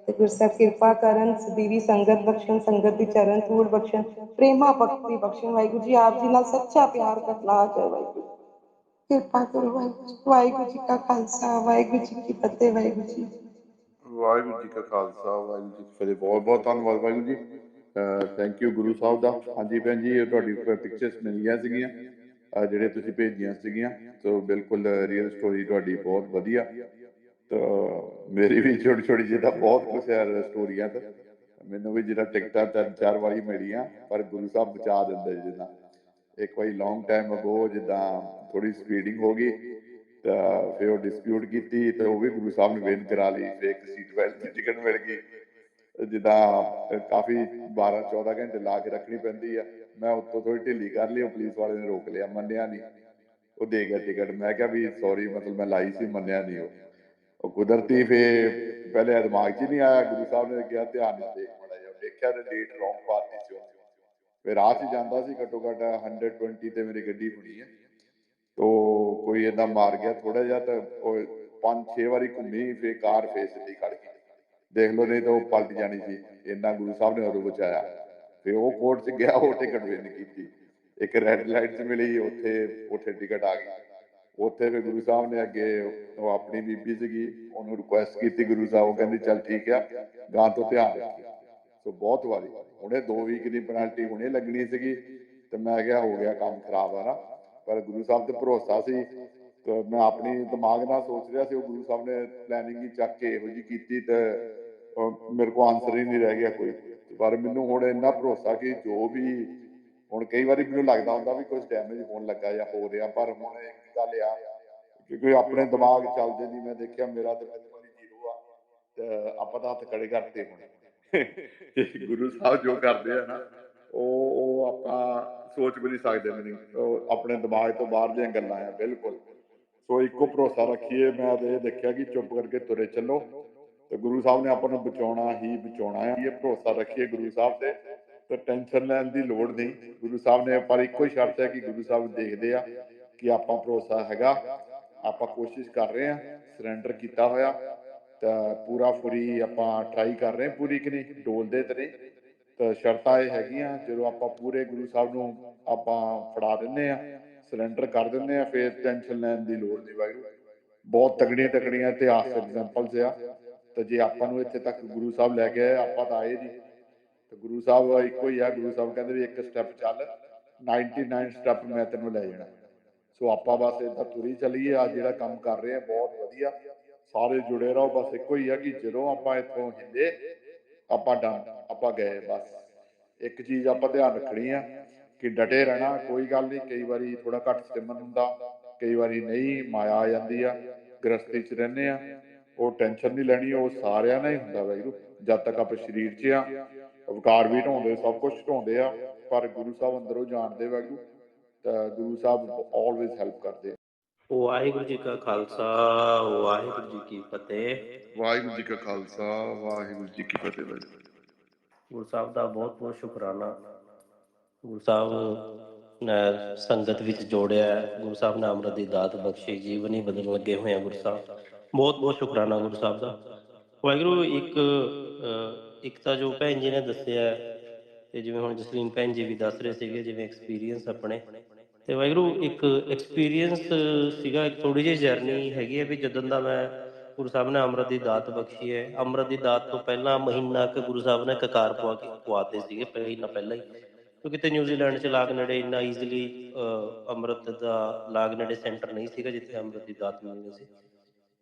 ਤੇ ਗੁਰਸਾਹਿਬ ਕਿਰਪਾ ਕਰਨ, ਸਦੀਵੀ ਸੰਗਤ ਬਖਸ਼ਣ, ਸੰਗਤ ਦੀ ਚਰਨ ਧੂੜ ਬਖਸ਼ਣ, ਪ੍ਰੇਮਾ ਭਗਤੀ ਬਖਸ਼ਣ। ਵਾਹਿਗੁਰੂ ਜੀ, ਆਪ ਜੀ ਨਾਲ ਸੱਚਾ ਪਿਆਰ ਕਟਲਾ ਜਾਏ ਵਾਹਿਗੁਰੂ ਕਿਰਪਾ ਕਰੋ ਵਾਹਿਗੁਰੂ ਵਾਹਿਗੁਰੂ ਜੀ ਕਾ ਖਾਲਸਾ, ਵਾਹਿਗੁਰੂ ਜੀ ਕੀ ਫਤਿਹ, ਵਾਹਿਗੁਰੂ ਜੀ ਵਾਹਿਗੁਰੂ ਜੀ ਕਾ ਖਾਲਸਾ, ਵਾਹਿਗੁਰੂ ਜੀ ਕੀ ਫਤਿਹ। ਬਹੁਤ ਬਹੁਤ ਧੰਨਵਾਦ ਵਾਹਿਗੁਰੂ ਜੀ। ਥੈਂਕ ਯੂ ਗੁਰੂ ਸਾਹਿਬ ਦਾ। ਹਾਂਜੀ ਭੈਣ ਜੀ, ਇਹ ਤੁਹਾਡੀ ਪਿਕਚਰਸ ਮਿਲੀਆਂ ਸੀਗੀਆਂ ਜਿਹੜੇ ਤੁਸੀਂ ਭੇਜੀਆਂ ਸੀਗੀਆਂ। ਸੋ ਬਿਲਕੁਲ ਰੀਅਲ ਸਟੋਰੀ ਤੁਹਾਡੀ ਬਹੁਤ ਵਧੀਆ। ਤਾਂ ਮੇਰੀ ਵੀ ਛੋਟੀ ਛੋਟੀ ਜਿਹੀ ਤਾਂ ਬਹੁਤ ਕੁਛ ਹੈ ਸਟੋਰੀਆਂ ਤਾਂ। ਮੈਨੂੰ ਵੀ ਜਿਹੜਾ ਟਿਕਟਾਂ ਤਿੰਨ ਚਾਰ ਵਾਰੀ ਮਿਲੀਆਂ, ਪਰ ਗੁਰੂ ਸਾਹਿਬ ਬਚਾ ਦਿੰਦੇ ਜਿੱਦਾਂ ਇੱਕ ਵਾਰੀ ਲੌਂਗ ਟਾਈਮ ਅਗੋ ਜਿੱਦਾਂ ਥੋੜੀ ਸਪੀਡਿੰਗ ਹੋ ਗਈ, ਤਾਂ ਫਿਰ ਉਹ ਡਿਸਪਿਊਟ ਕੀਤੀ ਤੇ ਉਹ ਵੀ ਗੁਰੂ ਸਾਹਿਬ ਨੇ ਵੇਨ ਕਰਾ ਲਈ, ਫਿਰ ਇੱਕ ਸੀਟ ਬੈਲਟ ਦੀ ਟਿਕਟ ਮਿਲ ਗਈ। ਜਿੱਦਾਂ ਕਾਫੀ 12 14 ਘੰਟੇ ਲਾ ਕੇ ਰੱਖਣੀ ਪੈਂਦੀ ਆ, ਮੈਂ ਉੱਤੋਂ ਥੋੜੀ ਢਿੱਲੀ ਕਰ ਲਈ, ਉਹ ਪੁਲਿਸ ਵਾਲੇ ਨੇ ਰੋਕ ਲਿਆ, ਮੰਨਿਆ ਨਹੀਂ। ਉਹ ਦੇ ਗਿਆ ਟਿਕਟ ਮੈਂ ਕਿਹਾ ਵੀ ਸੌਰੀ ਮਤਲਬ ਮੈਂ ਲਾਈ ਸੀ, ਮੰਨਿਆ ਨਹੀਂ ਉਹ। ਉਹ ਕੁਦਰਤੀ ਫੇ ਪਹਿਲੇ ਦਿਮਾਗ 'ਚ ਹੀ ਨਹੀਂ ਆਇਆ, ਗੁਰੂ ਸਾਹਿਬ ਨੇ ਕਿਹਾ ਧਿਆਨ ਨਾਲ ਦੇਖ ਮੜਾ ਜਾ ਦੇਖਿਆ ਤੇ ਡੇਟ ਰੌਂਗ ਪਾਤੀ ਫਿਰ ਰਾਤ ਹੀ ਜਾਂਦਾ ਸੀ, ਘੱਟੋ ਘੱਟ 120 ਤੇ ਮੇਰੀ ਗੱਡੀ ਹੋਣੀ ਹੈ। ਤੋ ਕੋਈ ਏਦਾਂ ਮਾਰ ਗਿਆ ਥੋੜਾ ਜਿਹਾ ਤਾਂ ਉਹ ਪੰਜ ਛੇ ਵਾਰੀ ਘੁੰਮੀ, ਫੇ ਕਾਰ ਫੇਸ ਸਿੱਧੀ ਖੜ ਗਈ। ਦੇਖ ਲਓ, ਨਹੀਂ ਤਾਂ ਉਹ ਪਲਟ ਜਾਣੀ ਸੀ, ਇੰਨਾ ਗੁਰੂ ਸਾਹਿਬ ਨੇ ਉਦੋਂ ਬਚਾਇਆ। ਫਿਰ ਉਹ ਕੋਰਟ 'ਚ ਗਿਆ, ਉਹ ਟਿਕਟ ਵੀ ਕੀਤੀ। ਇੱਕ ਰੈੱਡ ਲਾਈਟ 'ਚ ਮਿਲੀ, ਉੱਥੇ ਉੱਥੇ ਟਿਕਟ ਆ ਗਈ। ਉੱਥੇ ਫਿਰ ਗੁਰੂ ਸਾਹਿਬ ਨੇ ਅੱਗੇ ਉਹ ਆਪਣੀ ਬੀਬੀ ਸੀਗੀ, ਉਹਨੂੰ ਰਿਕੁਐਸਟ ਕੀਤੀ ਗੁਰੂ ਸਾਹਿਬ, ਉਹ ਕਹਿੰਦੀ, ਚੱਲ ਠੀਕ ਆ, ਗਾਂ ਤੋਂ ਧਿਆਨ ਰੱਖੀ। ਸੋ ਬਹੁਤ ਵਾਰੀ। ਹੁਣੇ 2 ਵੀਕ ਦੀ ਪੈਨਲਟੀ ਹੁਣੇ ਲੱਗਣੀ ਸੀਗੀ, ਤੇ ਮੈਂ ਕਿਹਾ ਹੋ ਗਿਆ ਕੰਮ ਖਰਾਬ ਆ ਨਾ। ਪਰ ਗੁਰੂ ਸਾਹਿਬ ਤੇ ਭਰੋਸਾ ਸੀ, ਤੇ ਮੈਂ ਆਪਣੀ ਦਿਮਾਗ ਨਾਲ ਸੋਚ ਰਿਹਾ ਸੀ, ਉਹ ਗੁਰੂ ਸਾਹਿਬ ਨੇ ਪਲੈਨਿੰਗ ਹੀ ਚੱਕ ਕੇ ਇਹੋ ਜੀ ਕੀਤੀ ਤੇ ਮੇਰੇ ਕੋਲ ਆਨਸਰ ਹੀ ਨਹੀਂ ਰਹਿ ਗਿਆ ਕੋਈ। ਪਰ ਮੈਨੂੰ ਹੁਣ ਇੰਨਾ ਭਰੋਸਾ ਕਿ ਜੋ ਵੀ, ਹੁਣ ਕਈ ਵਾਰੀ ਮੈਨੂੰ ਲੱਗਦਾ ਹੁੰਦਾ ਵੀ ਕੁਝ ਡੈਮੇਜ ਹੋਣ ਲੱਗਾ ਜਾਂ ਹੋ ਰਿਹਾ, ਪਰ ਹੁਣ ਇੱਕ ਗੱਲ ਆ ਕਿ ਆਪਣੇ ਦਿਮਾਗ ਚੱਲਦੇ ਨਹੀਂ ਮੈਂ ਦੇਖਿਆ ਮੇਰਾ ਤੇ ਜ਼ੀਰੋ ਆ, ਤੇ ਆਪਾਂ ਤਾਂ ਹੱਥ ਖੜੇ ਕਰਤੇ ਹੁਣ। ਗੁਰੂ ਸਾਹਿਬ ਜੋ ਕਰਦੇ ਆ ਨਾ, ਉਹ ਉਹ ਆਪਾਂ ਸੋਚ ਵੀ ਨਹੀਂ ਸਕਦੇ ਮੈਨੂੰ ਉਹ ਆਪਣੇ ਦਿਮਾਗ ਤੋਂ ਬਾਹਰ ਦੀਆਂ ਗੱਲਾਂ ਆ, ਬਿਲਕੁਲ। ਸੋ ਇੱਕੋ ਭਰੋਸਾ ਰੱਖੀਏ, ਮੈਂ ਇਹ ਦੇਖਿਆ ਕਿ ਚੁੱਪ ਕਰਕੇ ਤੁਰੇ ਚੱਲੋ। ਤੇ ਗੁਰੂ ਸਾਹਿਬ ਨੇ ਆਪਾਂ ਨੂੰ ਬਚਾਉਣਾ ਹੀ ਬਚਾਉਣਾ ਹੈ ਇਹ ਭਰੋਸਾ ਰੱਖੀਏ ਗੁਰੂ ਸਾਹਿਬ ਤੇ। ਤੇ ਟੈਨਸ਼ਨ ਲੈਣ ਦੀ ਲੋੜ ਨਹੀਂ। ਗੁਰੂ ਸਾਹਿਬ ਨੇ ਪਰ ਇੱਕੋ ਹੀ ਸ਼ਰਤ ਹੈ ਕਿ ਗੁਰੂ ਸਾਹਿਬ ਦੇਖਦੇ ਆ ਕਿ ਆਪਾਂ ਭਰੋਸਾ ਹੈਗਾ, ਆਪਾਂ ਕੋਸ਼ਿਸ਼ ਕਰ ਰਹੇ ਆ ਸਰੈਂਡਰ ਕੀਤਾ ਹੋਇਆ। ਤਾਂ ਪੂਰਾ ਫੁਰੀ ਆਪਾਂ ਟਰਾਈ ਕਰ ਰਹੇ ਪੂਰੀ ਕਿ ਨਹੀਂ, ਡੋਲਦੇ ਤੇ ਤਾਂ ਸ਼ਰਤਾਂ ਇਹ ਹੈਗੀਆਂ, ਜਦੋਂ ਆਪਾਂ ਪੂਰੇ ਗੁਰੂ ਸਾਹਿਬ ਨੂੰ ਆਪਾਂ ਫੜਾ ਦਿੰਨੇ ਆ ਸਰੈਂਡਰ ਕਰ ਦਿੰਨੇ ਆ ਫਿਰ ਟੈਨਸ਼ਨ ਲੈਣ ਦੀ ਲੋੜ ਨਹੀਂ ਵਾਹਿਗੁਰੂ ਬਹੁਤ ਤਕੜੀਆਂ ਤਕੜੀਆਂ ਇਤਿਹਾਸ ਐਗਜ਼ਾਮਪਲਸ ਆ। ਤੇ ਜੇ ਆਪਾਂ ਨੂੰ ਇੱਥੇ ਤੱਕ ਗੁਰੂ ਸਾਹਿਬ ਲੈ ਕੇ ਆਏ, ਆਪਾਂ ਤਾਂ ਆਏ ਨਹੀਂ। ਤੇ ਗੁਰੂ ਸਾਹਿਬ ਇੱਕੋ ਹੀ ਆ, ਗੁਰੂ ਸਾਹਿਬ ਕਹਿੰਦੇ ਵੀ ਇੱਕ ਸਟੈਪ ਚੱਲ 99 ਸਟੈਪ ਮੈਂ ਤੈਨੂੰ ਲੈ ਜਾਣਾ। ਸੋ ਆਪਾਂ ਬਸ ਇਦਾਂ ਤੁਰੀ ਚੱਲੀਏ ਆ ਜਿਹੜਾ ਕੰਮ ਕਰ ਰਹੇ ਆ ਬਹੁਤ ਵਧੀਆ। ਸਾਰੇ ਜੁੜੇ ਰਹੋ, ਬਸ ਇੱਕੋ ਹੀ ਆ ਕਿ ਜਦੋਂ ਆਪਾਂ ਇੱਥੋਂ ਹਿੱਲੇ, ਆਪਾਂ ਡਨ ਆਪਾਂ ਗਏ, ਬਸ। ਇੱਕ ਚੀਜ਼ ਆਪਾਂ ਧਿਆਨ ਰੱਖਣੀ ਆ ਕਿ ਡਟੇ ਰਹਿਣਾ, ਕੋਈ ਗੱਲ ਨਹੀਂ, ਕਈ ਵਾਰੀ ਥੋੜਾ ਘੱਟ ਸਿਮਰਨ ਹੁੰਦਾ, ਕਈ ਵਾਰੀ ਨਹੀਂ, ਮਾਇਆ ਆ ਜਾਂਦੀ ਆ ਗ੍ਰਸਤੀ 'ਚ ਰਹਿੰਦੇ ਆ, ਉਹ ਟੈਨਸ਼ਨ ਨਹੀਂ ਲੈਣੀ, ਉਹ ਸਾਰਿਆਂ ਨਾਲ ਹੀ ਹੁੰਦਾ ਵੈਗਰੂ ਜਦ ਤੱਕ ਆਪਾਂ ਸਰੀਰ 'ਚ ਆ ਅਵਕਾਰ ਵੀ ਢਾਉਂਦੇ ਸਭ ਕੁਝ ਢਾਉਂਦੇ ਆ, ਪਰ ਗੁਰੂ ਸਾਹਿਬ ਅੰਦਰੋਂ ਜਾਣਦੇ ਵੈਗਰੂ ਤਾਂ ਗੁਰੂ ਸਾਹਿਬ ਆਲਵੇਜ਼ ਹੈਲਪ ਕਰਦੇ ਆ। ਵਾਹਿਗੁਰੂ ਜੀ ਕਾ ਖਾਲਸਾ ਵਾਹਿਗੁਰੂ ਜੀ ਕੀ ਫਤਿਹ। ਵਾਹਿਗੁਰੂ ਜੀ ਕਾ ਖਾਲਸਾ ਵਾਹਿਗੁਰੂ ਜੀ ਕੀ ਫਤਿਹ ਗੁਰੂ ਸਾਹਿਬ ਦਾ ਬਹੁਤ ਬਹੁਤ ਸ਼ੁਕਰਾਨਾ। ਗੁਰੂ ਸਾਹਿਬ ਨੇ ਸੰਗਤ ਵਿੱਚ ਜੋੜਿਆ। ਗੁਰੂ ਸਾਹਿਬ ਨੇ ਅੰਮ੍ਰਿਤ ਦੀ ਦਾਤ ਬਖਸ਼ੀ ਜੀਵਨ ਹੀ ਬਦਲਣ ਲੱਗੇ ਹੋਏ ਆ ਗੁਰੂ ਸਾਹਿਬ। ਬਹੁਤ ਬਹੁਤ ਸ਼ੁਕਰਾਨਾ ਗੁਰੂ ਸਾਹਿਬ ਦਾ। ਵਾਹਿਗੁਰੂ ਇੱਕ ਇੱਕ ਤਾਂ ਜੋ ਭੈਣ ਜੀ ਨੇ ਦੱਸਿਆ ਤੇ ਜਿਵੇਂ ਹੁਣ ਜਸਲੀਨ ਭੈਣ ਜੀ ਵੀ ਦੱਸ ਰਹੇ ਸੀਗੇ ਜਿਵੇਂ ਐਕਸਪੀਰੀਅੰਸ ਆਪਣੇ। ਤੇ ਵਾਹਿਗੁਰੂ, ਇੱਕ ਐਕਸਪੀਰੀਅੰਸ ਸੀਗਾ, ਇੱਕ ਥੋੜੀ ਜਿਹੀ ਜਰਨੀ ਹੈਗੀ ਹੈ ਵੀ ਜਦੋਂ ਦਾ ਮੈਂ ਗੁਰੂ ਸਾਹਿਬ ਨੇ ਅੰਮ੍ਰਿਤ ਦੀ ਦਾਤ ਬਖਸ਼ੀ ਹੈ। ਅੰਮ੍ਰਿਤ ਦੀ ਦਾਤ ਤੋਂ ਪਹਿਲਾਂ ਮਹੀਨਾ ਕੁ ਗੁਰੂ ਸਾਹਿਬ ਨੇ ਕਕਾਰ ਪਵਾ ਕੇ ਪਵਾਤੇ ਸੀਗੇ ਮਹੀਨਾ ਪਹਿਲਾਂ ਹੀ। ਕਿਉਂਕਿ ਤੇ ਨਿਊਜ਼ੀਲੈਂਡ ਚ ਲਾਗ ਨੇੜੇ ਇੰਨਾ ਈਜ਼ੀਲੀ ਅੰਮ੍ਰਿਤ ਦਾ ਲਾਗ ਨੇੜੇ ਸੈਂਟਰ ਨਹੀਂ ਸੀਗਾ ਜਿੱਥੇ ਅੰਮ੍ਰਿਤ ਦੀ ਦਾਤ ਮਿਲਣੀ ਸੀ।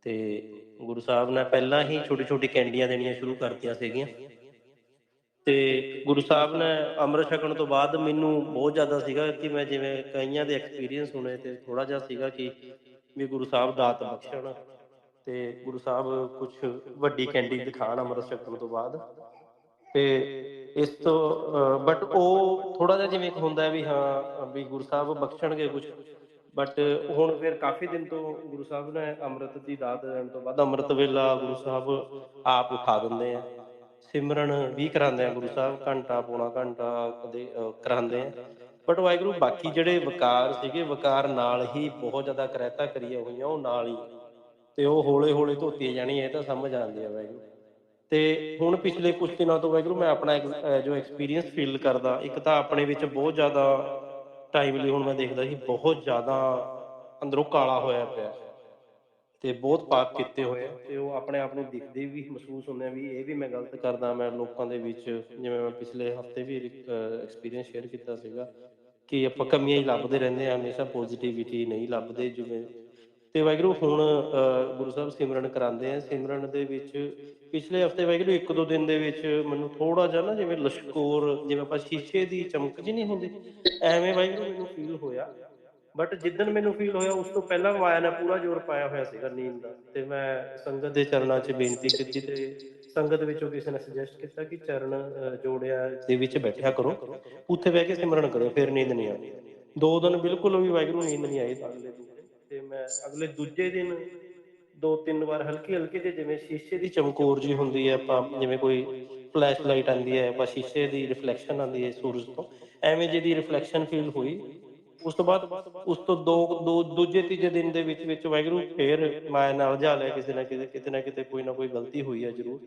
ਤੇ ਗੁਰੂ ਸਾਹਿਬ ਨੇ ਪਹਿਲਾਂ ਹੀ ਛੋਟੀ ਛੋਟੀ ਕੈਂਡੀਆਂ ਦੇਣੀਆਂ ਸ਼ੁਰੂ ਕਰਤੀਆਂ ਸੀਗੀਆਂ। ਤੇ ਗੁਰੂ ਸਾਹਿਬ ਨੇ ਅੰਮ੍ਰਿਤ ਛਕਣ ਤੋਂ ਬਾਅਦ ਮੈਨੂੰ ਬਹੁਤ ਜ਼ਿਆਦਾ ਸੀਗਾ ਕਿ ਮੈਂ ਜਿਵੇਂ ਕਈਆਂ ਦੇ ਐਕਸਪੀਰੀਅੰਸ ਸੁਣੇ ਤੇ ਥੋੜਾ ਜਿਹਾ ਸੀਗਾ ਕਿ ਵੀ ਗੁਰੂ ਸਾਹਿਬ ਦਾਤ ਬਖਸ਼ਣ ਤੇ ਗੁਰੂ ਸਾਹਿਬ ਕੁਝ ਵੱਡੀ ਕੈਂਡੀ ਦਿਖਾਣ ਅੰਮ੍ਰਿਤ ਛਕਣ ਤੋਂ ਬਾਅਦ। ਤੇ ਇਸ ਤੋਂ ਬਟ ਉਹ ਥੋੜਾ ਜਿਹਾ ਜਿਵੇਂ ਇੱਕ ਹੁੰਦਾ ਵੀ ਹਾਂ, ਵੀ ਗੁਰੂ ਸਾਹਿਬ ਬਖਸ਼ਣਗੇ ਕੁਝ ਬਟ ਹੁਣ ਫਿਰ ਕਾਫੀ ਦਿਨ ਤੋਂ ਗੁਰੂ ਸਾਹਿਬ ਨੇ ਅੰਮ੍ਰਿਤ ਦੀ ਦਾਤ ਦੇਣ ਤੋਂ ਬਾਅਦ ਅੰਮ੍ਰਿਤ ਵੇਲਾ ਗੁਰੂ ਸਾਹਿਬ ਆਪ ਉਠਾ ਦਿੰਦੇ ਆ। ਸਿਮਰਨ ਵੀ ਕਰਾਉਂਦੇ ਆ ਗੁਰੂ ਸਾਹਿਬ, ਘੰਟਾ ਪੌਣਾ ਘੰਟਾ ਕਦੇ ਕਰਾਉਂਦੇ ਆ। ਬਟ ਵਾਹਿਗੁਰੂ, ਬਾਕੀ ਜਿਹੜੇ ਵਕਾਰ ਸੀਗੇ, ਵਕਾਰ ਨਾਲ ਹੀ ਬਹੁਤ ਜ਼ਿਆਦਾ ਕਰੈਤਾ ਕਰੀਆਂ ਹੋਈਆਂ, ਉਹ ਨਾਲ ਹੀ। ਤੇ ਉਹ ਹੌਲੇ ਹੌਲੇ ਧੋਤੀ ਜਾਣੀ ਇਹ ਤਾਂ ਸਮਝ ਆਉਂਦੀ ਆ ਵਾਹਿਗੁਰੂ। ਤੇ ਹੁਣ ਪਿਛਲੇ ਕੁਝ ਦਿਨਾਂ ਤੋਂ ਵਾਹਿਗੁਰੂ, ਮੈਂ ਆਪਣਾ ਜੋ ਐਕਸਪੀਰੀਅੰਸ ਫੀਲ ਕਰਦਾ, ਇੱਕ ਤਾਂ ਆਪਣੇ ਵਿੱਚ ਬਹੁਤ ਜ਼ਿਆਦਾ ਟਾਈਮਲੀ ਹੁਣ ਮੈਂ ਦੇਖਦਾ ਸੀ, ਬਹੁਤ ਜ਼ਿਆਦਾ ਅੰਦਰੋਂ ਕਾਲਾ ਹੋਇਆ ਪਿਆ। ਤੇ ਬਹੁਤ ਪਾਪ ਕੀਤੇ ਹੋਏ ਤੇ ਉਹ ਆਪਣੇ ਆਪ ਨੂੰ ਦਿਖਦੇ ਵੀ ਮਹਿਸੂਸ ਹੁੰਦੇ ਆ ਵੀ ਇਹ ਵੀ ਮੈਂ ਗਲਤ ਕਰਦਾ ਮੈਂ ਲੋਕਾਂ ਦੇ ਵਿੱਚ ਜਿਵੇਂ ਮੈਂ ਪਿਛਲੇ ਹਫ਼ਤੇ ਵੀ ਐਕਸਪੀਰੀਅੰਸ ਸ਼ੇਅਰ ਕੀਤਾ ਸੀਗਾ ਕਿ ਆਪਾਂ ਕਮੀਆਂ ਹੀ ਲੱਭਦੇ ਰਹਿੰਦੇ ਆ ਹਮੇਸ਼ਾ ਪੋਜ਼ਿਟਿਵਿਟੀ ਨਹੀਂ ਲੱਭਦੇ ਜਿਵੇਂ। ਤੇ ਵਾਹਿਗੁਰੂ ਹੁਣ ਗੁਰੂ ਸਾਹਿਬ ਸਿਮਰਨ ਕਰਾਉਂਦੇ ਆ। ਸਿਮਰਨ ਦੇ ਵਿੱਚ ਪਿਛਲੇ ਹਫ਼ਤੇ ਵਾਹਿਗੁਰੂ ਇੱਕ ਦੋ ਦਿਨ ਦੇ ਵਿੱਚ ਮੈਨੂੰ ਥੋੜਾ ਜਿਹਾ ਨਾ ਜਿਵੇਂ ਲਸ਼ਕੋਰ ਜਿਵੇਂ ਆਪਾਂ ਸ਼ੀਸ਼ੇ ਦੀ ਚਮਕ ਜੀ ਨਹੀਂ ਹੁੰਦੀ ਐਵੇਂ ਵਾਹਿਗੁਰੂ ਮੈਨੂੰ ਫੀਲ ਹੋਇਆ। ਬਟ ਜਿੱਦਨ ਮੈਨੂੰ ਫੀਲ ਹੋਇਆ, ਉਸ ਤੋਂ ਪਹਿਲਾਂ ਮਾਇਆ ਨੇ, ਪੂਰਾ ਜ਼ੋਰ ਪਾਇਆ ਹੋਇਆ ਸੀਗਾ ਨੀਂਦ ਦਾ। ਤੇ ਮੈਂ ਸੰਗਤ ਦੇ ਚਰਨਾਂ 'ਚ ਬੇਨਤੀ ਕੀਤੀ ਤੇ ਸੰਗਤ ਵਿੱਚੋਂ ਕਿਸੇ ਨੇ ਸੁਜੈਸਟ ਕੀਤਾ ਕਿ ਚਰਨ ਜੋੜਿਆ ਦੇ ਵਿੱਚ ਬੈਠਿਆ ਕਰੋ। ਉੱਥੇ ਬਹਿ ਕੇ ਸਿਮਰਨ ਕਰੋ, ਫਿਰ ਨੀਂਦ ਨਹੀਂ ਆਉਂਦੀ। ਦੋ ਦਿਨ ਬਿਲਕੁਲ ਵੀ ਵਾਹਿਗੁਰੂ ਨੀਂਦ ਨਹੀਂ ਆਈ ਅਗਲੇ ਦੂਜੇ ਤੇ ਮੈਂ ਅਗਲੇ ਦੂਜੇ ਦਿਨ ਦੋ ਤਿੰਨ ਵਾਰ ਹਲਕੀ ਹਲਕੀ ਤੇ ਜਿਵੇਂ ਸ਼ੀਸ਼ੇ ਦੀ ਚਮਕੌਰ ਜੀ ਹੁੰਦੀ ਹੈ, ਆਪਾਂ ਜਿਵੇਂ ਕੋਈ ਫਲੈਸ਼ ਲਾਈਟ ਆਂਦੀ ਹੈ, ਆਪਾਂ ਸ਼ੀਸ਼ੇ ਦੀ ਰਿਫਲੈਕਸ਼ਨ ਆਂਦੀ ਹੈ ਸੂਰਜ ਤੋਂ, ਐਵੇਂ ਜਿਹੀ ਰਿਫਲੈਕਸ਼ਨ ਫੀਲ ਹੋਈ। ਉਸ ਤੋਂ ਬਾਅਦ ਉਸ ਤੋਂ ਦੋ ਦੋ ਦੂਜੇ ਤੀਜੇ ਦਿਨ ਦੇ ਵਿੱਚ ਵਿੱਚ ਵਾਹਿਗੁਰੂ ਫੇਰ ਮਾਇਆ ਨਾਲ ਜਾ ਲਿਆ ਕਿਸੇ ਨਾ ਕਿਸੇ ਕਿਤੇ ਨਾ ਕਿਤੇ ਕੋਈ ਨਾ ਕੋਈ ਗਲਤੀ ਹੋਈ ਹੈ ਜ਼ਰੂਰ।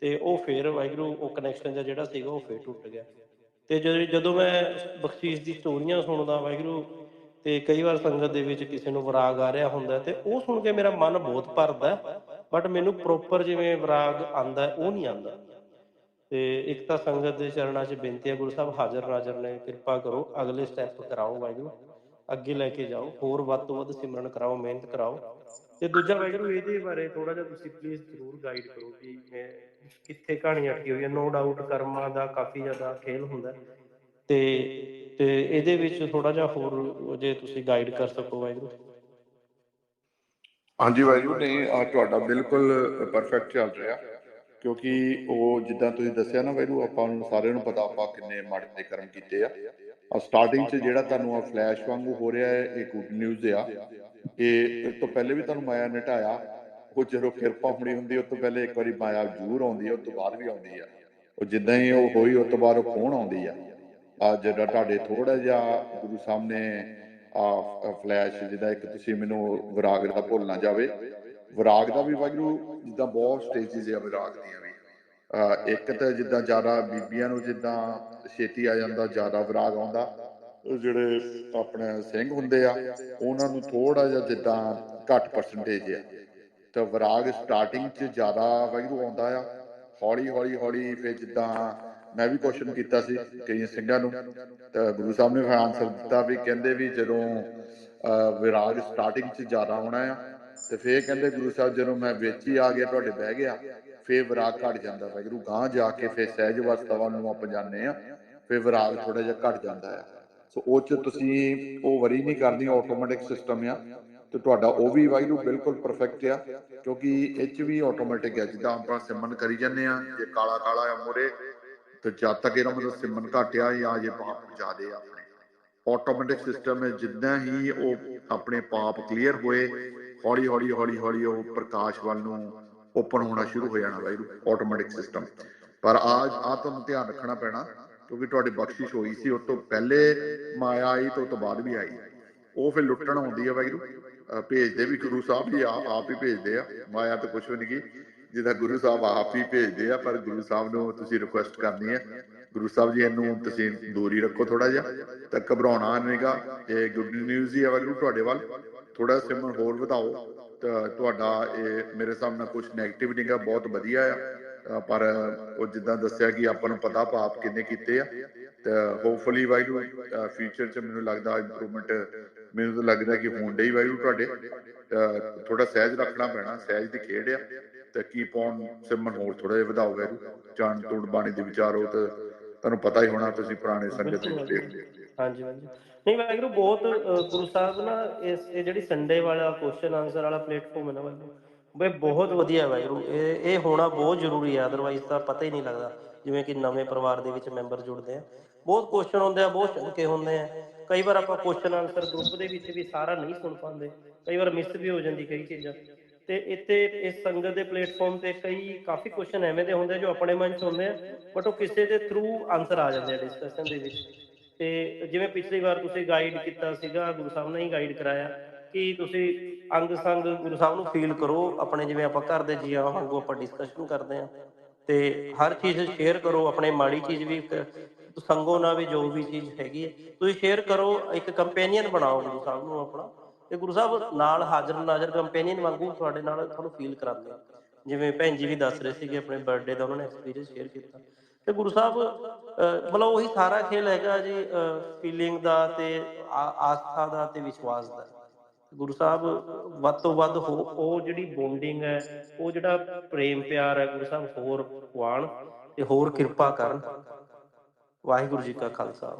ਤੇ ਉਹ ਫੇਰ ਵਾਹਿਗੁਰੂ ਉਹ ਕਨੈਕਸ਼ਨ ਜਿਹੜਾ ਸੀਗਾ ਉਹ ਫੇਰ ਟੁੱਟ ਗਿਆ। ਤੇ ਜਦੋਂ ਮੈਂ ਬਖਸ਼ੀਸ਼ ਦੀ ਸਟੋਰੀਆਂ ਸੁਣਦਾ ਵਾਹਿਗੁਰੂ ਤੇ ਕਈ ਵਾਰ ਸੰਗਤ ਦੇ ਵਿੱਚ ਕਿਸੇ ਨੂੰ ਵਿਰਾਗ ਆ ਰਿਹਾ ਹੁੰਦਾ ਤੇ ਉਹ ਸੁਣ ਕੇ ਮੇਰਾ ਮਨ ਬਹੁਤ ਭਰਦਾ ਬਟ ਮੈਨੂੰ ਪ੍ਰੋਪਰ ਜਿਵੇਂ ਵਿਰਾਗ ਆਂਦਾ ਉਹ ਨਹੀਂ ਆਂਦਾ ਤੇ ਇੱਕ ਤਾਂ ਸੰਗਤ ਦੇ ਚਰਨਾਂ 'ਚ ਬੇਨਤੀ ਹੈ, ਗੁਰੂ ਸਾਹਿਬ ਹਾਜ਼ਰ ਨਾਜ਼ਰ ਨੇ, ਕਿਰਪਾ ਕਰੋ, ਅਗਲੇ ਸਟੈਪ ਕਰਾਓ ਵਾਹਿਗੁਰੂ, ਅੱਗੇ ਲੈ ਕੇ ਜਾਓ, ਹੋਰ ਵੱਧ ਤੋਂ ਵੱਧ ਸਿਮਰਨ ਕਰਾਓ, ਮਿਹਨਤ ਕਰਾਓ। ਤੇ ਦੂਜਾ ਵਾਹਿਗੁਰੂ, ਇਹਦੇ ਬਾਰੇ ਥੋੜਾ ਜਿਹਾ ਤੁਸੀਂ ਪਲੀਜ਼ ਜ਼ਰੂਰ ਗਾਈਡ ਕਰੋ ਕਿ ਕਿੱਥੇ ਕਹਾਣੀ ਅਟਕੀ ਹੋਈ ਹੈ ਨੋ ਡਾਊਟ ਕਰਮਾਂ ਦਾ ਕਾਫੀ ਜ਼ਿਆਦਾ ਖੇਲ ਹੁੰਦਾ ਤੇ ਤੇ ਇਹਦੇ ਵਿੱਚ ਥੋੜਾ ਜਿਹਾ ਹੋਰ ਜੇ ਤੁਸੀਂ ਗਾਈਡ ਕਰ ਸਕੋ ਵਾਹਿਗੁਰੂ। ਹਾਂਜੀ ਵਾਹਿਗੁਰੂ, ਨਹੀਂ, ਆਹ ਤੁਹਾਡਾ ਬਿਲਕੁਲ ਪਰਫੈਕਟ ਚੱਲ ਰਿਹਾ। ਕਿਉਂਕਿ ਉਹ ਜਿੱਦਾਂ ਤੁਸੀਂ ਦੱਸਿਆ ਨਾ ਵਾਹਿਗੁਰੂ ਆਪਾਂ ਨੂੰ ਸਾਰਿਆਂ ਨੂੰ ਪਤਾ ਆਪਾਂ ਕਿੰਨੇ ਮਾੜੇ ਕਰਮ ਕੀਤੇ ਆ। ਆ ਸਟਾਰਟਿੰਗ 'ਚ ਜਿਹੜਾ ਤੁਹਾਨੂੰ ਆ ਫਲੈਸ਼ ਵਾਂਗੂ ਹੋ ਰਿਹਾ ਹੈ, ਇਹ ਗੁੱਡ ਨਿਊਜ਼ ਆ। ਇਹ ਇਸ ਤੋਂ ਪਹਿਲੇ ਵੀ ਤੁਹਾਨੂੰ ਮਾਇਆ ਨੇ ਉਹ ਜਦੋਂ ਕਿਰਪਾ ਹੋਣੀ ਹੁੰਦੀ, ਉਸ ਤੋਂ ਪਹਿਲੇ ਇੱਕ ਵਾਰੀ ਮਾਇਆ ਜ਼ਰੂਰ ਆਉਂਦੀ ਹੈ ਉਸ ਤੋਂ ਬਾਅਦ ਵੀ ਆਉਂਦੀ ਆ। ਉਹ ਜਿੱਦਾਂ ਹੀ ਉਹ ਹੋਈ, ਉਸ ਤੋਂ ਬਾਅਦ ਉਹ ਕੌਣ ਆਉਂਦੀ ਆ? ਆ ਜਿਹੜਾ ਤੁਹਾਡੇ ਥੋੜਾ ਜਿਹਾ ਗੁਰੂ ਸਾਹਮਣੇ ਆ ਫਲੈਸ਼ ਜਿੱਦਾਂ ਇੱਕ ਤੁਸੀਂ ਮੈਨੂੰ ਵਿਰਾਗ ਦਾ ਭੁੱਲ ਨਾ ਜਾਵੇ। ਵਿਰਾਗ ਦਾ ਵੀ ਵਾਹਿਗੁਰੂ ਜਿੱਦਾਂ ਬਹੁਤ ਸਟੇਜਸ ਆ ਵਿਰਾਗ ਦੀਆਂ ਵੀ। ਇੱਕ ਤਾਂ ਜਿੱਦਾਂ ਜ਼ਿਆਦਾ ਬੀਬੀਆਂ ਨੂੰ ਜਿੱਦਾਂ ਛੇਤੀ ਆ ਜਾਂਦਾ ਜ਼ਿਆਦਾ ਵਿਰਾਗ ਆਉਂਦਾ। ਜਿਹੜੇ ਆਪਣੇ ਸਿੰਘ ਹੁੰਦੇ ਆ ਉਹਨਾਂ ਨੂੰ ਥੋੜਾ ਜਿਹਾ ਜਿੱਦਾਂ ਘੱਟ ਪਰਸੈਂਟੇਜ ਆ। ਤਾਂ ਵਿਰਾਗ ਸਟਾਰਟਿੰਗ 'ਚ ਜ਼ਿਆਦਾ ਵਾਹਿਗੁਰੂ ਆਉਂਦਾ ਆ। ਹੌਲੀ ਹੌਲੀ ਹੌਲੀ ਫਿਰ ਜਿੱਦਾਂ ਮੈਂ ਵੀ ਕੁਐਸਚਨ ਕੀਤਾ ਸੀ ਕਈ ਸਿੰਘਾਂ ਨੂੰ। ਤਾਂ ਗੁਰੂ ਸਾਹਿਬ ਨੇ ਫਿਰ ਆਨਸਰ ਦਿੱਤਾ ਵੀ ਕਹਿੰਦੇ ਵੀ ਜਦੋਂ ਅਹ, ਵਿਰਾਗ ਸਟਾਰਟਿੰਗ 'ਚ ਜ਼ਿਆਦਾ ਆਉਣਾ ਆ ਤੇ ਫਿਰ ਕਹਿੰਦੇ ਗੁਰੂ ਸਾਹਿਬ, ਜਦੋਂ ਮੈਂ ਵਿੱਚ ਹੀ ਆ ਗਿਆ, ਤੁਹਾਡੇ ਬਹਿ ਗਿਆ, ਫਿਰ ਵਿਰਾਗ ਘਟ ਜਾਂਦਾ ਵਾਹਿਗੁਰੂ ਗਾਂ ਜਾ ਕੇ ਫਿਰ ਸਹਿਜ ਅਵਸਥਾ ਨੂੰ ਆਪਾਂ ਜਾਂਦੇ ਆ ਫਿਰ ਵਿਰਾਗ ਥੋੜਾ ਜਿਹਾ ਘਟ ਜਾਂਦਾ ਆ ਸੋ ਉਹ ਚ ਤੁਸੀਂ ਉਹ ਵਰੀ ਨਹੀਂ ਕਰਨੀ ਆਟੋਮੈਟਿਕ ਸਿਸਟਮ ਆ। ਤੇ ਤੁਹਾਡਾ ਉਹ ਵੀ ਵਾਹਿਗੁਰੂ ਬਿਲਕੁਲ ਪਰਫੈਕਟ ਆ, ਕਿਉਂਕਿ ਇਹ ਚ ਵੀ ਆਟੋਮੈਟਿਕ ਆ। ਜਿੱਦਾਂ ਆਪਾਂ ਸਿਮਨ ਕਰੀ ਜਾਂਦੇ ਆ ਜੇ ਕਾਲਾ ਕਾਲਾ ਆ ਮੋਰੇ, ਤੇ ਜਦ ਤੱਕ ਇਹਦਾ ਮਤਲਬ ਸਿਮਨ ਘਟਿਆ ਜਾਂ ਜੇ ਪਾਪ ਜ਼ਿਆਦੇ ਆ ਆਪਣੇ। ਆਟੋਮੈਟਿਕ ਸਿਸਟਮ ਹੈ, ਜਿੱਦਾਂ ਹੀ ਉਹ ਆਪਣੇ ਪਾਪ ਕਲੀਅਰ ਹੋਏ ਹੌਲੀ ਹੌਲੀ ਹੌਲੀ ਹੌਲੀ ਉਹ ਪ੍ਰਕਾਸ਼ ਵੱਲ ਨੂੰ ਓਪਨ ਹੋਣਾ ਸ਼ੁਰੂ ਹੋ ਜਾਣਾ ਵਾਹਿਗੁਰੂ ਆਟੋਮੈਟਿਕ ਸਿਸਟਮ ਪਰ ਆਜ ਆ ਤੁਹਾਨੂੰ ਧਿਆਨ ਰੱਖਣਾ ਪੈਣਾ, ਕਿਉਂਕਿ ਤੁਹਾਡੀ ਬਖਸ਼ਿਸ਼ ਹੋਈ ਸੀ ਉਸ ਤੋਂ ਪਹਿਲੇ ਮਾਇਆ ਆਈ ਤੇ ਉਸ ਤੋਂ ਬਾਅਦ ਵੀ ਆਈ। ਉਹ ਫਿਰ ਲੁੱਟਣ ਆਉਂਦੀ ਹੈ ਵਾਹਿਗੁਰੂ। ਭੇਜਦੇ ਵੀ ਗੁਰੂ ਸਾਹਿਬ ਹੀ ਆਪ ਹੀ ਭੇਜਦੇ ਆ। ਮਾਇਆ ਤਾਂ ਕੁਝ ਵੀ ਨਹੀਂ ਕੀ ਜਿਹਦਾ ਗੁਰੂ ਸਾਹਿਬ ਆਪ ਹੀ ਭੇਜਦੇ ਆ, ਪਰ ਗੁਰੂ ਸਾਹਿਬ ਨੂੰ ਤੁਸੀਂ ਰਿਕੁਐਸਟ ਕਰਨੀ ਹੈ ਗੁਰੂ ਸਾਹਿਬ ਜੀ ਇਹਨੂੰ ਤੁਸੀਂ ਦੂਰੀ ਰੱਖੋ ਥੋੜਾ ਜਿਹਾ, ਤਾਂ ਘਬਰਾਉਣਾ ਨਹੀਂਗਾ ਇਹ ਗੁੱਡ ਨਿਊਜ਼ ਹੀ ਹੈ ਵਾਹਿਗੁਰੂ ਤੁਹਾਡੇ ਵੱਲ। ਥੋੜਾ ਸਿਮਰਨ ਹੋਰ ਵਧਾਓ ਤੁਹਾਡਾ ਇਹ ਮੇਰੇ ਸਾਹਮਣੇ ਕੁਝ 네ਗੇਟਿਵ ਨਹੀਂਗਾ ਬਹੁਤ ਵਧੀਆ ਆ। ਪਰ ਉਹ ਜਿੱਦਾਂ ਦੱਸਿਆ ਕਿ ਆਪਾਂ ਨੂੰ ਪਤਾ ਪਾਪ ਕਿੰਨੇ ਕੀਤੇ ਆ। ਤੇ ਹੋਪਫੁਲੀ ਵਾਹਿਗੁਰੂ ਫਿਊਚਰ ਚ ਮੈਨੂੰ ਲੱਗਦਾ ਇੰਪਰੂਵਮੈਂਟ ਮੈਨੂੰ ਤਾਂ ਲੱਗਦਾ ਕਿ ਹੋਣ ਡਈ ਵਾਹਿਗੁਰੂ ਤੁਹਾਡੇ। ਥੋੜਾ ਸਹਿਜ ਰੱਖਣਾ ਪੈਣਾ ਸਹਿਜ ਦੀ ਖੇਡ ਆ। ਤੇ ਕੀ ਪਾਉਣ ਸਿਮਰਨ ਹੋਰ ਥੋੜਾ ਜਿਹਾ ਵਧਾਓ ਵਾਹਿਗੁਰੂ। ਜਾਣ ਤੋੜ ਬਾਣੀ ਦੇ ਵਿਚਾਰੋ ਤੇ ਤੁਹਾਨੂੰ ਪਤਾ ਹੀ ਹੋਣਾ ਤੁਸੀਂ ਪੁਰਾਣੇ ਸੰਗਤ ਵਿੱਚ। ਹਾਂਜੀ ਹਾਂਜੀ। ਨਹੀਂ ਵਾਹਿਗੁਰੂ, ਬਹੁਤ ਗੁਰੂ ਸਾਹਿਬ ਨਾ ਇਸ, ਇਹ ਜਿਹੜੀ ਸੰਡੇ ਵਾਲਾ ਕੁਐਸਚਨ ਆਨਸਰ ਵਾਲਾ ਪਲੇਟਫਾਰਮ ਹੈ ਨਾ ਵਾਹਿਗੁਰੂ, ਬਈ ਬਹੁਤ ਵਧੀਆ ਵਾਹਿਗੁਰੂ, ਇਹ ਇਹ ਹੋਣਾ ਬਹੁਤ ਜ਼ਰੂਰੀ ਹੈ ਅਦਰਵਾਈਜ਼ ਤਾਂ ਪਤਾ ਹੀ ਨਹੀਂ ਲੱਗਦਾ, ਜਿਵੇਂ ਕਿ ਨਵੇਂ ਪਰਿਵਾਰ ਦੇ ਵਿੱਚ ਮੈਂਬਰ ਜੁੜਦੇ ਆ। ਬਹੁਤ ਕੁਐਸਚਨ ਹੁੰਦੇ ਆ, ਬਹੁਤ ਸ਼ੰਕੇ ਹੁੰਦੇ ਆ। ਕਈ ਵਾਰ ਆਪਾਂ ਕੁਐਸਚਨ ਆਨਸਰ ਗਰੁੱਪ ਦੇ ਵਿੱਚ ਵੀ ਸਾਰਾ ਨਹੀਂ ਸੁਣ ਪਾਉਂਦੇ, ਕਈ ਵਾਰ ਮਿਸ ਵੀ ਹੋ ਜਾਂਦੀ ਕਈ ਚੀਜ਼ਾਂ। ਤੇ ਇੱਥੇ ਇਸ ਸੰਗਤ ਦੇ ਪਲੇਟਫਾਰਮ ਤੇ ਕਈ ਕਾਫੀ ਕੁਐਸਚਨ ਐਵੇਂ ਦੇ ਹੁੰਦੇ ਆ ਜੋ ਆਪਣੇ ਮਨ ਚ ਹੁੰਦੇ ਆ ਬਟ ਉਹ ਕਿਸੇ ਦੇ ਥਰੂ ਆਨਸਰ ਆ ਜਾਂਦੇ ਆ ਡਿਸਕਸ਼ਨ ਦੇ ਵਿੱਚ। ਤੇ ਜਿਵੇਂ ਪਿਛਲੀ ਵਾਰ ਤੁਸੀਂ ਗਾਈਡ ਕੀਤਾ ਸੀਗਾ, ਗੁਰੂ ਸਾਹਿਬ ਨੇ ਹੀ ਗਾਈਡ ਕਰਾਇਆ, ਕਿ ਤੁਸੀਂ ਅੰਗ ਸੰਗ ਗੁਰੂ ਸਾਹਿਬ ਨੂੰ ਫੀਲ ਕਰੋ? ਆਪਣੇ ਜਿਵੇਂ ਆਪਾਂ ਘਰ ਦੇ ਜੀਆਂ ਵਾਂਗੂ ਆਪਾਂ ਡਿਸਕਸ਼ਨ ਕਰਦੇ ਆ ਤੇ ਹਰ ਚੀਜ਼ ਸ਼ੇਅਰ ਕਰੋ, ਆਪਣੇ ਮਾੜੀ ਚੀਜ਼ ਵੀ ਸੰਗੋ ਨਾ ਵੀ ਜੋ ਵੀ ਚੀਜ਼ ਹੈਗੀ ਹੈ, ਤੁਸੀਂ ਸ਼ੇਅਰ ਕਰੋ, ਇੱਕ ਕੰਪੈਨੀਅਨ ਬਣਾਓ ਗੁਰੂ ਸਾਹਿਬ ਨੂੰ ਆਪਣਾ ਤੇ ਗੁਰੂ ਸਾਹਿਬ ਨਾਲ ਹਾਜ਼ਰ ਨਾਜ਼ਰ ਕੰਪੈਨੀਅਨ ਵਾਂਗੂ ਤੁਹਾਡੇ ਨਾਲ ਤੁਹਾਨੂੰ ਫੀਲ ਕਰਾਉਂਦੇ ਜਿਵੇਂ ਭੈਣ ਜੀ ਵੀ ਦੱਸ ਰਹੇ ਸੀਗੇ, ਆਪਣੇ ਬਰਥਡੇ ਦਾ ਉਹਨਾਂ ਨੇ ਐਕਸਪੀਰੀਅੰਸ ਸ਼ੇਅਰ ਕੀਤਾ। ਤੇ ਗੁਰੂ ਸਾਹਿਬ ਮਤਲਬ ਉਹੀ ਸਾਰਾ ਖੇਲ ਹੈਗਾ ਜੀ ਫੀਲਿੰਗ ਦਾ ਤੇ ਆਸਥਾ ਦਾ ਤੇ ਵਿਸ਼ਵਾਸ ਦਾ। ਗੁਰੂ ਸਾਹਿਬ, ਵੱਧ ਤੋਂ ਵੱਧ ਹੋ- ਉਹ ਜਿਹੜੀ ਬੌਂਡਿੰਗ ਹੈ, ਉਹ ਜਿਹੜਾ ਪ੍ਰੇਮ ਪਿਆਰ ਹੈ, ਗੁਰੂ ਸਾਹਿਬ, ਹੋਰ ਪੁਆਣ ਤੇ ਹੋਰ ਕਿਰਪਾ ਕਰਨ। ਵਾਹਿਗੁਰੂ ਜੀ ਕਾ ਖਾਲਸਾ